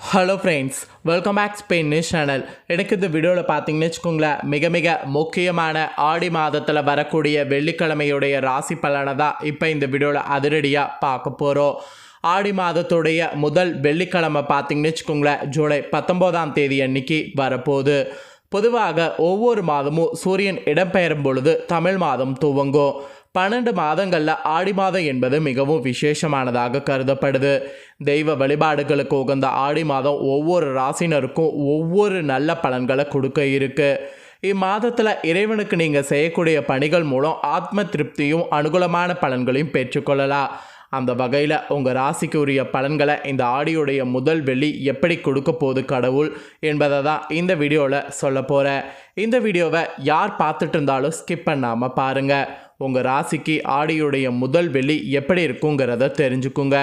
Hello friends welcome back Spain news channel எனக்கு இந்த வீடியோவில் பார்த்தீங்கன்னு வச்சுக்கோங்களேன் மிக மிக முக்கியமான ஆடி மாதத்தில் வரக்கூடிய வெள்ளிக்கிழமையுடைய ராசி பலனை தான் இப்போ இந்த வீடியோவில் அதிரடியாக பார்க்க போகிறோம் ஆடி மாதத்துடைய முதல் வெள்ளிக்கிழமை பார்த்தீங்கன்னு வச்சுக்கோங்களேன் ஜூலை பத்தொம்போதாம் தேதி அன்னைக்கு வரப்போகுது. பொதுவாக ஒவ்வொரு மாதமும் சூரியன் இடம்பெயரும் பொழுது தமிழ் மாதம் துவங்கும். பன்னெண்டு மாதங்களில் ஆடி மாதம் என்பது மிகவும் விசேஷமானதாக கருதப்படுது. தெய்வ வழிபாடுகளுக்கு உகந்த ஆடி மாதம் ஒவ்வொரு ராசினருக்கும் ஒவ்வொரு நல்ல பலன்களை கொடுக்க இருக்கு. இம்மாதத்தில் இறைவனுக்கு நீங்கள் செய்யக்கூடிய பணிகள் மூலம் ஆத்ம திருப்தியும் அனுகூலமான பலன்களையும் பெற்றுக்கொள்ளலாம் அந்த வகையில் உங்கள் ராசிக்கு உரிய பலன்களை இந்த ஆடியோடைய முதல் வெள்ளி எப்படி கொடுக்க போகுது கடவுள் என்பதை தான் இந்த வீடியோவில் சொல்ல போகிறேன் இந்த வீடியோவை யார் பார்த்துட்டு இருந்தாலும் ஸ்கிப் பண்ணாமல் பாருங்கள் உங்கள் ராசிக்கு ஆடியுடைய முதல் வெள்ளி எப்படி இருக்குங்கிறத தெரிஞ்சுக்குங்க.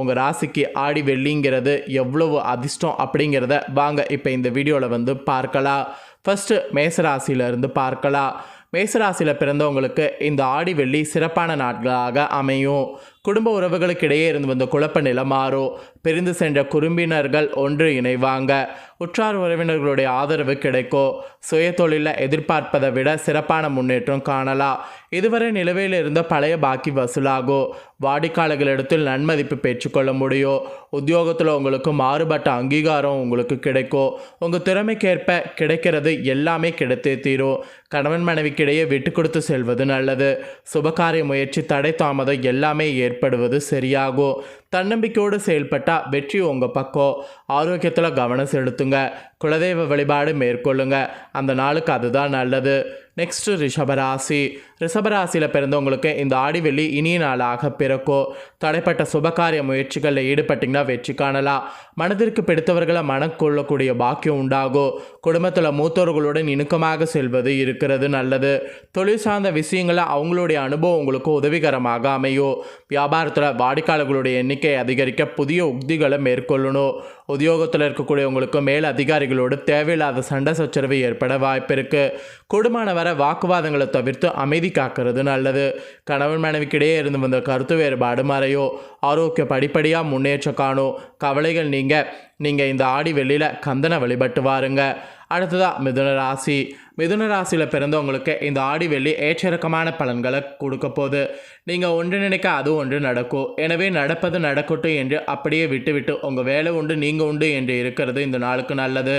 உங்கள் ராசிக்கு ஆடி வெள்ளிங்கிறது எவ்வளவு அதிர்ஷ்டம் அப்படிங்கிறத வாங்க இப்போ இந்த வீடியோவில் வந்து பார்க்கலாம். ஃபஸ்ட்டு மேசராசியிலிருந்து பார்க்கலாம். மேசராசியில் பிறந்தவங்களுக்கு இந்த ஆடி வெள்ளி சிறப்பான நாட்களாக அமையும். குடும்ப உறவுகளுக்கிடையே இருந்து வந்த குழப்ப நிலை மாறும். பிரிந்து சென்ற குறும்பினர்கள் ஒன்று இணைவாங்க. உற்றார் உறவினர்களுடைய ஆதரவு கிடைக்கும் சுய தொழிலில் எதிர்பார்ப்பதை விட சிறப்பான முன்னேற்றம் காணலாம் இதுவரை நிலுவையில் இருந்த பழைய பாக்கி வசூலாகும் வாடிக்கையாளர்களிடத்தில் நன்மதிப்பு பெற்றுக்கொள்ள முடியும் உத்தியோகத்தில் உங்களுக்கு மாறுபட்ட அங்கீகாரம் உங்களுக்கு கிடைக்கும் உங்கள் திறமைக்கேற்ப கிடைக்கிறது எல்லாமே கிடைத்தே தீரும். கணவன் மனைவிக்கிடையே விட்டு கொடுத்து செல்வது நல்லது. சுபகாரிய முயற்சி தடை தாமதம் எல்லாமே ஏற்படுவது சரியாகும். தன்னம்பிக்கையோடு செயல்பட்டால் வெற்றி உங்கள் பக்கம். ஆரோக்கியத்தில் கவனம் செலுத்துங்க. குலதெய்வ வழிபாடு மேற்கொள்ளுங்க. அந்த நாளுக்கு அதுதான் நல்லது. நெக்ஸ்ட்டு ரிஷபராசி. ரிஷபராசியில் பிறந்தவங்களுக்கு இந்த ஆடி வெள்ளி இனிய நாளாக பிறக்கும். தடைப்பட்ட சுபகாரிய முயற்சிகளில் ஈடுபட்டிங்கன்னா வெற்றி காணலாம். மனதிற்கு பிடித்தவர்களை மனக்கொள்ளக்கூடிய பாக்கியம் உண்டாகும். குடும்பத்தில் மூத்தோர்களுடன் இணுக்கமாக செல்வது இருக்கிறது நல்லது. தொழில் சார்ந்த விஷயங்களை அவங்களுடைய அனுபவம் உங்களுக்கு உதவிகரமாக அமையும். வியாபாரத்தில் வாடிக்கையாளர்களுடைய எண்ணிக்கை அதிகரிக்க புதிய உக்திகளை மேற்கொள்ளணும். உத்தியோகத்தில் இருக்கக்கூடியவங்களுக்கு மேல் அதிகாரிகளோடு தேவையில்லாத சண்டை சச்சரவு ஏற்பட வாய்ப்பு இருக்குது கூடுமான வர வாக்குவாதங்களை தவிர்த்து அமைதி காக்கிறது நல்லது. கணவன் மனைவிக்கிடையே இருந்து வந்த கருத்து வேறுபாடு மறையோ. ஆரோக்கிய படிப்படியாக முன்னேற்றம் காணும் கவலைகள் நீங்கள் நீங்கள் இந்த ஆடி வெளியில் கந்தனை வழிபட்டு வாருங்கள் அடுத்ததாக மிதுன ராசி. மிதுன ராசியில் பிறந்தவங்களுக்கு இந்த ஆடி வெள்ளி ஏற்றிறக்கமான பலன்களை கொடுக்க போகுது. நீங்கள் ஒன்று நினைக்க அது ஒன்று நடக்கும். எனவே நடப்பது நடக்கட்டும் என்று அப்படியே விட்டுவிட்டு உங்கள் வேலை உண்டு நீங்கள் உண்டு என்று இருக்கிறது இந்த நாளுக்கு நல்லது.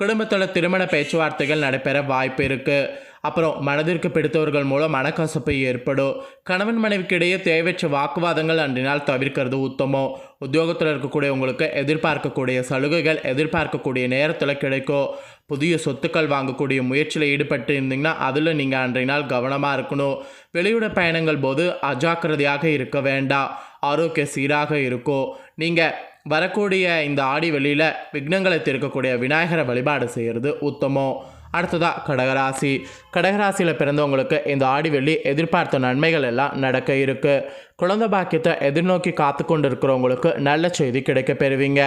குடும்பத்தில் திருமண பேச்சுவார்த்தைகள் நடைபெற வாய்ப்பு இருக்குது அப்புறம் மனதிற்கு பிடித்தவர்கள் மூலம் மனக்கசப்பு ஏற்படும். கணவன் மனைவிக்கிடையே தேவையற்ற வாக்குவாதங்கள் அன்றினால் தவிர்க்கிறது உத்தமம். உத்தியோகத்தில் இருக்கக்கூடிய உங்களுக்கு எதிர்பார்க்கக்கூடிய சலுகைகள் எதிர்பார்க்கக்கூடிய நேரத்தில் கிடைக்கும். புதிய சொத்துக்கள் வாங்கக்கூடிய முயற்சியில் ஈடுபட்டு இருந்தீங்கன்னா அதில் நீங்கள் அன்றைய நாள் கவனமாக இருக்கணும். வெளியுட பயணங்கள் போது அஜாக்கிரதையாக இருக்க வேண்டாம். ஆரோக்கிய சீராக இருக்கும் நீங்கள் வரக்கூடிய இந்த ஆடி வெளியில் விக்னங்களை தீர்க்கக்கூடிய விநாயகரை வழிபாடு செய்கிறது உத்தமம். அடுத்ததாக கடகராசி. கடகராசியில் பிறந்தவங்களுக்கு இந்த ஆடி வெள்ளி எதிர்பார்த்த நன்மைகள் எல்லாம் நடக்க இருக்குது குழந்தை பாக்கியத்தை எதிர்நோக்கி காத்து கொண்டு இருக்கிறவங்களுக்கு நல்ல செய்தி கிடைக்க பெறுவீங்க.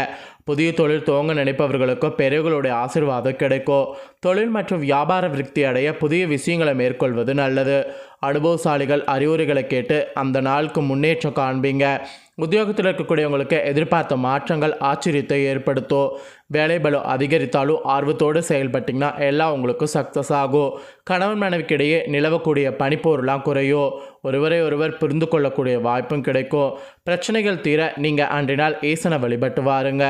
புதிய தொழில் துவங்க நினைப்பவர்களுக்கு பெரியவர்களுடைய ஆசீர்வாதம் கிடைக்கும். தொழில் மற்றும் வியாபார விருத்தி அடைய புதிய விஷயங்களை மேற்கொள்வது நல்லது. அனுபவசாலிகள் அறிவுரைகளை கேட்டு அந்த நாளுக்கு முன்னேற்றம் காண்பீங்க. உத்தியோகத்தில் இருக்கக்கூடியவங்களுக்கு எதிர்பார்த்த மாற்றங்கள் ஆச்சரியத்தை ஏற்படுத்தும். வேலைபலு அதிகரித்தாலும் ஆர்வத்தோடு செயல்பட்டிங்கன்னா எல்லாம் உங்களுக்கு சக்ஸஸ் ஆகும். கணவன் மனைவிக்கிடையே நிலவக்கூடிய பனிப்போர்லாம் குறையும். ஒருவரை ஒருவர் புரிந்து கொள்ளக்கூடிய வாய்ப்பும் கிடைக்கும். பிரச்சனைகள் தீர நீங்கள் அன்றினால் நாள் ஈசனை வழிபட்டு வாருங்க.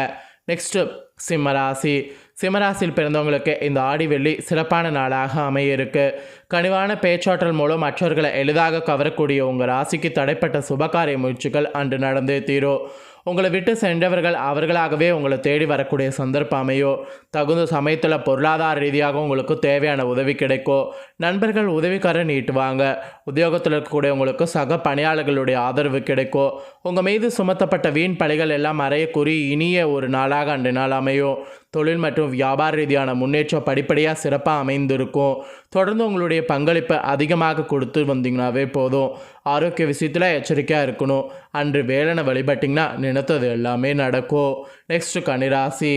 நெக்ஸ்ட்டு சிம்மராசி சிம்மராசியில் பிறந்தவங்களுக்கு இந்த ஆடி வெள்ளி சிறப்பான நாளாக அமைய இருக்கு கனிவான பேச்சாற்றல் மூலம் மற்றவர்களை எளிதாக கவரக்கூடிய உங்கள் ராசிக்கு தடைப்பட்ட சுபகாரிய முயற்சிகள் அன்று நடந்தே தீரும் உங்களை விட்டு சென்றவர்கள் அவர்களாகவே உங்களை தேடி வரக்கூடிய சந்தர்ப்பம் அமையோ. தகுந்த சமயத்தில் பொருளாதார ரீதியாக உங்களுக்கு தேவையான உதவி கிடைக்கும் நண்பர்கள் உதவிக்காரர் நீட்டுவாங்க. உத்தியோகத்தில் இருக்கக்கூடிய உங்களுக்கு சக பணியாளர்களுடைய ஆதரவு கிடைக்கும் உங்கள் மீது சுமத்தப்பட்ட வீண் பழிகள் எல்லாம் அறையக்கூறி இனிய ஒரு நாளாக அன்று நாள் அமையும் தொழில் மற்றும் வியாபார ரீதியான முன்னேற்றம் படிப்படியாக சிறப்பாக அமைந்திருக்கும். தொடர்ந்து உங்களுடைய பங்களிப்பை அதிகமாக கொடுத்து வந்தீங்கன்னாவே போதும். ஆரோக்கிய விஷயத்தில் எச்சரிக்கையாக இருக்கணும். அன்று வேலனை வழிபட்டிங்கன்னா நினைத்தது எல்லாமே நடக்கும். நெக்ஸ்ட்டு கன்னிராசி.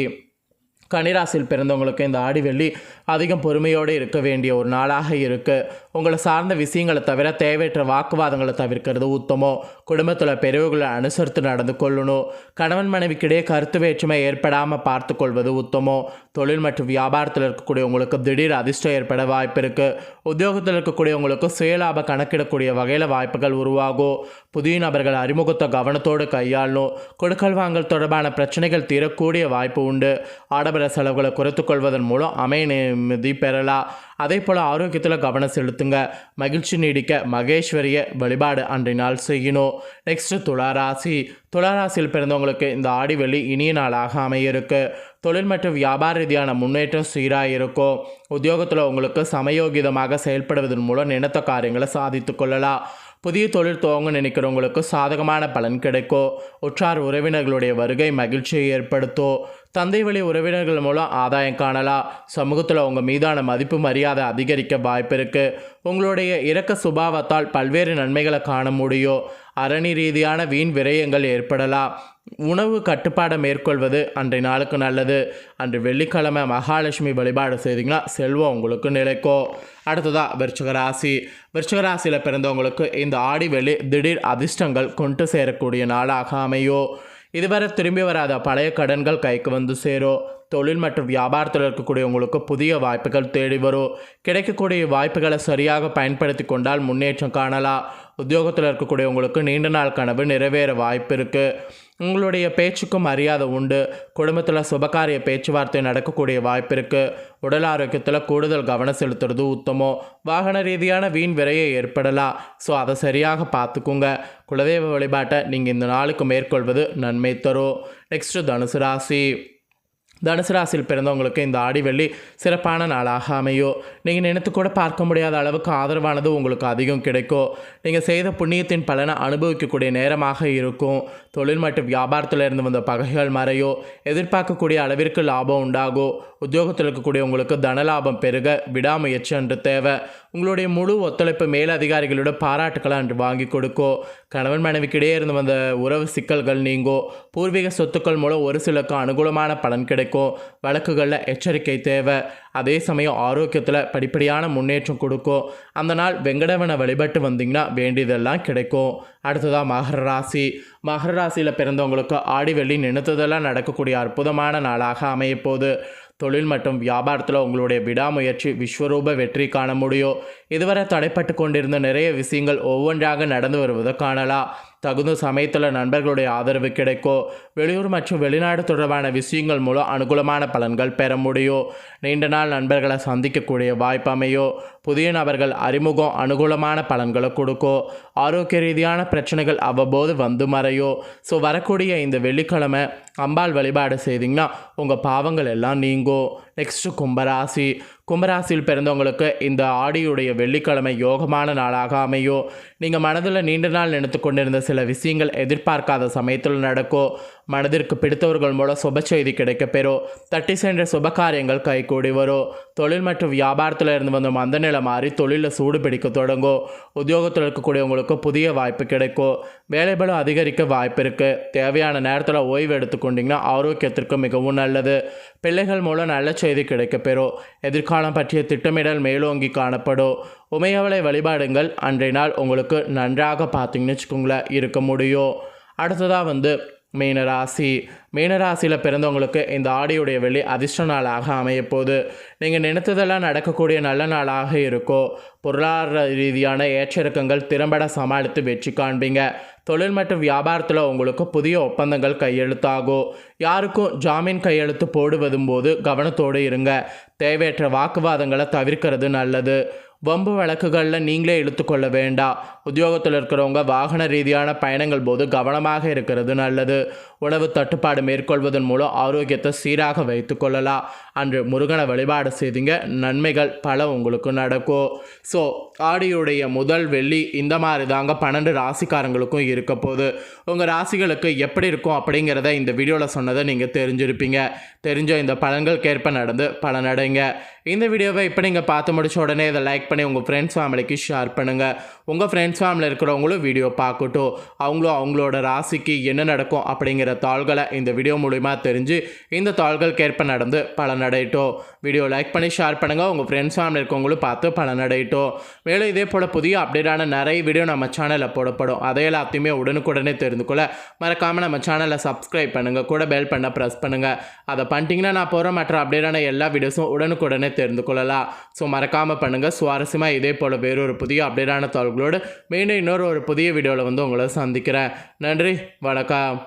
கன்னிராசியில் பிறந்தவங்களுக்கு இந்த ஆடி வெள்ளி அதிகம் பொறுமையோடு இருக்க வேண்டிய ஒரு நாளாக இருக்குது உங்களை சார்ந்த விஷயங்களை தவிர தேவையற்ற வாக்குவாதங்களை தவிர்க்கிறது உத்தமம். குடும்பத்தில் பெரியவர்களை அனுசரித்து நடந்து கொள்ளணும். கணவன் மனைவிக்கிடையே கருத்து வேற்றுமை ஏற்படாமல் பார்த்து கொள்வது உத்தமம். தொழில் மற்றும் வியாபாரத்தில் இருக்கக்கூடிய உங்களுக்கு திடீர் அதிர்ஷ்டம் ஏற்பட வாய்ப்பு இருக்குது உத்தியோகத்தில் இருக்கக்கூடிய உங்களுக்கு சுயலாப கணக்கிடக்கூடிய வகையில் வாய்ப்புகள் உருவாகும். புதிய நபர்கள் அறிமுகத்தை கவனத்தோடு கையாளணும். கொடுக்கல் வாங்கல் தொடர்பான பிரச்சனைகள் தீரக்கூடிய வாய்ப்பு உண்டு. ஆடம்பர செலவுகளை குறைத்துக்கொள்வதன் மூலம் அமைய நிம்மதி பெறலாம். அதே போல் ஆரோக்கியத்தில் கவனம் செலுத்துங்க. மகிழ்ச்சி நீடிக்க மகேஸ்வரிய வழிபாடு அன்றைய நாள் செய்யணும். நெக்ஸ்ட் துளாராசி துளாராசியில் பிறந்தவங்களுக்கு இந்த ஆடி வெள்ளி இனிய நாளாக அமைய இருக்கு தொழில் மற்றும் வியாபார ரீதியான முன்னேற்றம் சீராக இருக்கும் உத்தியோகத்தில் உங்களுக்கு சமயோகிதமாக செயல்படுவதன் மூலம் நினைத்த காரியங்களை சாதித்து கொள்ளலாம். புதிய தொழில் துவங்க நினைக்கிறவங்களுக்கு சாதகமான பலன் கிடைக்கும். உற்றார் உறவினர்களுடைய வருகை மகிழ்ச்சியை ஏற்படுத்தும். தந்தை வழி உறவினர்கள் மூலம் ஆதாயம் காணலாம் சமூகத்தில் உங்கள் மீதான மதிப்பு மரியாதை அதிகரிக்க வாய்ப்பு இருக்குது உங்களுடைய இரக்க சுபாவத்தால் பல்வேறு நன்மைகளை காண முடியும். அரணி ரீதியான வீண் விரயங்கள் ஏற்படலாம் உணவு கட்டுப்பாடை மேற்கொள்வது அன்றைய நாளுக்கு நல்லது. அன்று வெள்ளிக்கிழமை மகாலட்சுமி வழிபாடு செய்தீங்கன்னா செல்வம் உங்களுக்கு நிலைக்கும். அடுத்ததாக விருச்சகராசி விருச்சகராசியில் பிறந்தவங்களுக்கு இந்த ஆடி வெள்ளி திடீர் அதிர்ஷ்டங்கள் கொண்டு சேரக்கூடிய நாளாக அமையும். இதுவரை திரும்பி வராத பழைய கடன்கள் கைக்கு வந்து சேரும் தொழில் மற்றும் வியாபாரத்தில் இருக்கக்கூடியவங்களுக்கு புதிய வாய்ப்புகள் தேடி வரும். கிடைக்கக்கூடிய வாய்ப்புகளை சரியாக பயன்படுத்தி கொண்டால் முன்னேற்றம் காணலாம். உத்தியோகத்தில் இருக்கக்கூடியவங்களுக்கு நீண்ட நாள் கனவு நிறைவேற வாய்ப்பு இருக்குது உங்களுடைய பேச்சுக்கும் மரியாதை உண்டு. குடும்பத்தில் சுபகாரிய பேச்சுவார்த்தை நடக்கக்கூடிய வாய்ப்பு இருக்குது உடல் ஆரோக்கியத்தில் கூடுதல் கவனம் செலுத்துறது உத்தமம். வாகன ரீதியான வீண் விரையை ஏற்படலாம். ஸோ அதை சரியாக பார்த்துக்குங்க. குலதெய்வ வழிபாட்டை நீங்கள் இந்த நாளுக்கு மேற்கொள்வது நன்மை தரும். நெக்ஸ்ட்டு தனுசு ராசி. தனுசு ராசியில் பிறந்தவங்களுக்கு இந்த ஆடி வெள்ளி சிறப்பான நாளாக அமையும் நீங்கள் நினைத்து கூட பார்க்க முடியாத அளவுக்கு ஆதரவானது உங்களுக்கு அதிகம் கிடைக்கும் நீங்கள் செய்த புண்ணியத்தின் பலனை அனுபவிக்கக்கூடிய நேரமாக இருக்கும். தொழில் மற்றும் வியாபாரத்தில் இருந்து வந்த பகைகள் மறையோ. எதிர்பார்க்கக்கூடிய அளவிற்கு லாபம் உண்டாகும் உத்தியோகத்தில் இருக்கக்கூடிய உங்களுக்கு தனலாபம் பெருக விடாமுயற்சி அன்று தேவை. உங்களுடைய முழு ஒத்துழைப்பு மேலதிகாரிகளோட பாராட்டுக்களை அன்று வாங்கி கொடுக்கோ. கணவன் மனைவிக்கிடையே இருந்து வந்த உறவு சிக்கல்கள் நீங்கோ. பூர்வீக சொத்துக்கள் மூலம் ஒரு சிலருக்கு அனுகூலமான பலன் கிடைக்கும் வழக்குகளில் எச்சரிக்கை தேவை. அதே சமயம் ஆரோக்கியத்தில் படிப்படியான முன்னேற்றம் கொடுக்கும் அந்த நாள் வெங்கடவனை வழிபட்டு வந்தீங்கன்னா வேண்டியதெல்லாம் கிடைக்கும் அடுத்ததாக மகர ராசி. மகர ராசியில் பிறந்தவங்களுக்கு ஆடி வெள்ளி நினைத்ததெல்லாம் நடக்கக்கூடிய அற்புதமான நாளாக அமையப்போகுது தொழில் மற்றும் வியாபாரத்தில் உங்களுடைய விடாமுயற்சி விஸ்வரூப வெற்றி காண முடியும் இதுவரை தடைப்பட்டு கொண்டிருந்த நிறைய விஷயங்கள் ஒவ்வொன்றாக நடந்து வருவதை காணலாம். தகுந்த சமயத்தில் நண்பர்களுடைய ஆதரவு கிடைக்கும் வெளியூர் மற்றும் வெளிநாடு தொடர்பான விஷயங்கள் மூலம் அனுகூலமான பலன்கள் பெற முடியும் நீண்ட நாள் நண்பர்களை சந்திக்கக்கூடிய வாய்ப்பு அமையும் புதிய நபர்கள் அறிமுகம் அனுகூலமான பலன்களை கொடுக்கும் ஆரோக்கிய ரீதியான பிரச்சனைகள் அவ்வப்போது வந்து மறையும் ஸோ வரக்கூடிய இந்த வெள்ளிக்கிழமை அம்பாள் வழிபாடு செய்தீங்கன்னா உங்கள் பாவங்கள் எல்லாம் நீங்கும் நெக்ஸ்ட்டு கும்பராசி. கும்பராசியில் பிறந்தவங்களுக்கு இந்த ஆடியுடைய வெள்ளிக்கிழமை யோகமான நாளாக அமையும் நீங்கள் மனதில் நீண்ட நாள் நினைத்து கொண்டிருந்த சில விஷயங்கள் எதிர்பார்க்காத சமயத்தில் நடக்கும் மனதிற்கு பிடித்தவர்கள் மூலம் சுப செய்தி கிடைக்கப்பெறும் தட்டி சென்ற சுப காரியங்கள் கைகூடி வரும் தொழில் மற்றும் வியாபாரத்தில் இருந்து வந்த மந்த நிலை மாறி தொழிலில் சூடு பிடிக்க தொடங்கும் உத்தியோகத்தில் இருக்கக்கூடியவங்களுக்கு புதிய வாய்ப்பு கிடைக்கும் வேலைபலம் அதிகரிக்க வாய்ப்பு இருக்குது தேவையான நேரத்தில் ஓய்வு எடுத்துக்கொண்டிங்கன்னா ஆரோக்கியத்திற்கு மிகவும் நல்லது. பிள்ளைகள் மூலம் நல்ல செய்தி கிடைக்கப்பெறும் எதிர்காலம் பற்றிய திட்டமிடல் மேலோங்கி காணப்படும். உமையவளை வழிபாடுங்கள். அன்றைய நாள் உங்களுக்கு நன்றாக பார்த்தீங்கன்னு வச்சுக்கோங்களேன் இருக்க முடியும். அடுத்ததாக வந்து மீனராசி. மீனராசியில் பிறந்தவங்களுக்கு இந்த ஆடியுடைய வெள்ளி அதிர்ஷ்ட நாளாக அமையப்போகுது நீங்கள் நினைத்ததெல்லாம் நடக்கக்கூடிய நல்ல நாளாக இருக்கும். பொருளாதார ரீதியான ஏற்றிறக்கங்கள் திறம்பட சமாளித்து வெற்றி காண்பீங்க. தொழில் மற்றும் வியாபாரத்தில் உங்களுக்கு புதிய ஒப்பந்தங்கள் கையெழுத்தாகும். யாருக்கும் ஜாமீன் கையெழுத்து போடுவதும் போது கவனத்தோடு இருங்க. தேவையற்ற வாக்குவாதங்களை தவிர்க்கிறது நல்லது. வம்பு வழக்குகளில் நீங்களே இழுத்துக்கொள்ள வேண்டாம். உத்தியோகத்தில் இருக்கிறவங்க வாகன ரீதியான பயணங்கள் போது கவனமாக இருக்கிறது நல்லது. உணவு தட்டுப்பாடு மேற்கொள்வதன் மூலம் ஆரோக்கியத்தை சீராக வைத்து கொள்ளலாம். அன்று முருகனை வழிபாடு செய்தீங்க நன்மைகள் பல உங்களுக்கு நடக்கும். ஸோ ஆடியுடைய முதல் வெள்ளி இந்த மாதிரி தாங்க பன்னெண்டு ராசிக்காரங்களுக்கும் இருக்க போகுது. உங்கள் ராசிகளுக்கு எப்படி இருக்கும் அப்படிங்கிறத இந்த வீடியோவில் சொன்னதை நீங்கள் தெரிஞ்சிருப்பீங்க. தெரிஞ்ச இந்த பலன்களுக்கேற்ப நடந்து பலனடைங்க இந்த வீடியோவை இப்போ நீங்கள் பார்த்து முடிச்ச உடனே இதை லைக் பண்ணி உங்கள் ஃப்ரெண்ட்ஸ் ஃபேமிலிக்கு ஷேர் பண்ணுங்கள் உங்கள் ஃப்ரெண்ட்ஸ் ஃப்ரெண்ட்ஸ் ஃபேமிலியில் இருக்கிறவங்களும் வீடியோ பார்க்கட்டும் அவங்களும் அவங்களோட ராசிக்கு என்ன நடக்கும் அப்படிங்கிற தாள்களை இந்த வீடியோ மூலிமா தெரிஞ்சு இந்த தாள்களுக்கேற்ப நடந்து பலனடையட்டும். வீடியோ லைக் பண்ணி ஷேர் பண்ணுங்கள் உங்கள் ஃப்ரெண்ட்ஸ் ஃபேமிலி இருக்கவங்களும் பார்த்து பலனடையட்டும். மேலும் இதே போல் புதிய அப்டேட்டான நிறைய வீடியோ நம்ம சேனலில் போடப்படும். அதை எல்லாத்தையுமே உடனுக்குடனே தெரிந்து கொள்ள மறக்காமல் நம்ம சேனலை சப்ஸ்கிரைப் பண்ணுங்கள் கூட பெல் பண்ண ப்ரெஸ் பண்ணுங்கள் அதை பண்ணிட்டீங்கன்னா நான் போகிற மற்ற அப்டேட்டான எல்லா வீடியோஸும் உடனுக்குடனே தெரிந்து கொள்ளலாம். ஸோ மறக்காமல் பண்ணுங்கள் சுவாரஸ்யமாக இதே போல் வேறொரு புதிய அப்டேட்டான தாள்களோடு மீண்டும் இன்னொரு ஒரு புதிய வீடியோவில் வந்து உங்களை சந்திக்கிறேன். நன்றி வணக்கம்.